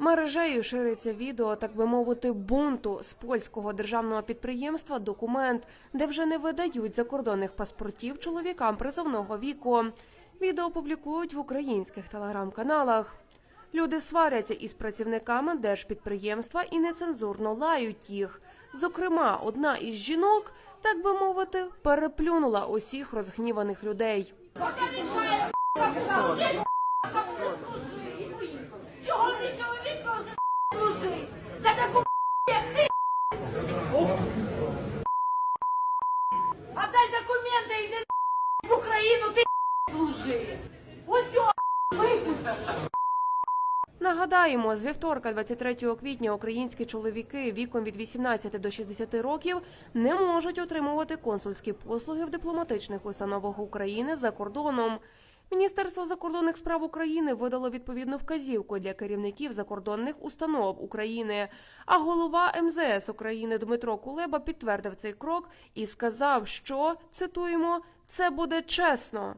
Мережею шириться відео, так би мовити, бунту з польського державного підприємства Документ, де вже не видають закордонних паспортів чоловікам призовного віку. Відео публікують в українських телеграм-каналах. Люди сваряться із працівниками держпідприємства і нецензурно лають їх. Зокрема, одна із жінок, так би мовити, переплюнула усіх розгніваних людей. Чого не чоловік може служити? За таку як документи і в Україну, ти служи. Нагадаємо, з вівторка, 23 квітня, українські чоловіки віком від 18 до 60 років не можуть отримувати консульські послуги в дипломатичних установах України за кордоном. Міністерство закордонних справ України видало відповідну вказівку для керівників закордонних установ України. А голова МЗС України Дмитро Кулеба підтвердив цей крок і сказав, що цитуємо це буде чесно.